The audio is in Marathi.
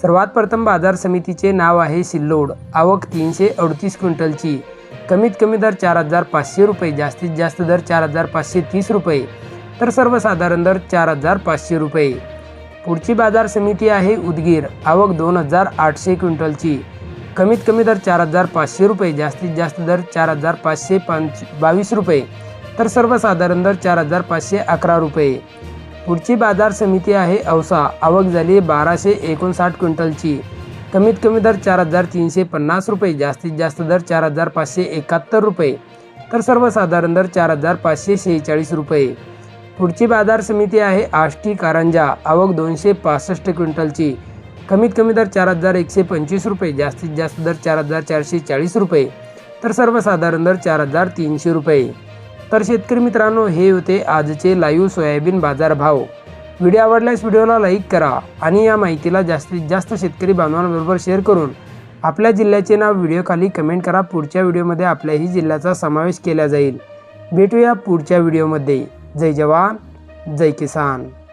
सर्वात प्रथम बाजार समितीचे नाव आहे सिल्लोड. आवक तीनशे अडतीस क्विंटलची. कमीत कमी दर चार हजार पाचशे रुपये जास्तीत जास्त दर चार हजार पाचशे तीस रुपये तर सर्वसाधारण दर चार हजार पाचशे रुपये. पुढची बाजार समिती आहे उदगीर. आवक दोन हजार आठशे क्विंटलची. कमीत कमी दर चार हजार पाचशे रुपये जास्तीत जास्त दर चार हजार पाचशे पंच बावीस रुपये तर सर्वसाधारण दर चार हजार पाचशे अकरा रुपये. पुढची बाजार समिती आहे औसा. आवक झाली बाराशे एकोणसाठ क्विंटलची. कमीत कमी दर चार हजार तीनशे पन्नास रुपये जास्तीत जास्त दर चार हजार पाचशे एकाहत्तर रुपये. तर सर्वसाधारण दर चार हजार पाचशे शेहेचाळीस रुपये. पुढची बाजार समिती आहे आष्टी कारंजा. आवक दोनशे पासष्ट क्विंटलची. कमीत कमी दर चार हजार एकशे पंचवीस रुपये जास्तीत जास्त दर चार हजार चारशे चाळीस रुपये. तर सर्वसाधारण दर चार हजार तीनशे रुपये. तर शेतकरी मित्रांनो हे होते आजचे लाईव्ह सोयाबीन बाजार भाव व्हिडिओ आवडल्यास व्हिडिओला लाईक करा आणि या माहितीला जास्तीत जास्त शेतकरी बांधवांबरोबर शेअर करून आपल्या जिल्ह्याचे नाव व्हिडिओखाली कमेंट करा. पुढच्या व्हिडिओमध्ये आपल्याही जिल्ह्याचा समावेश केला जाईल. भेटूया पुढच्या व्हिडिओमध्ये. जय जवान जय किसान.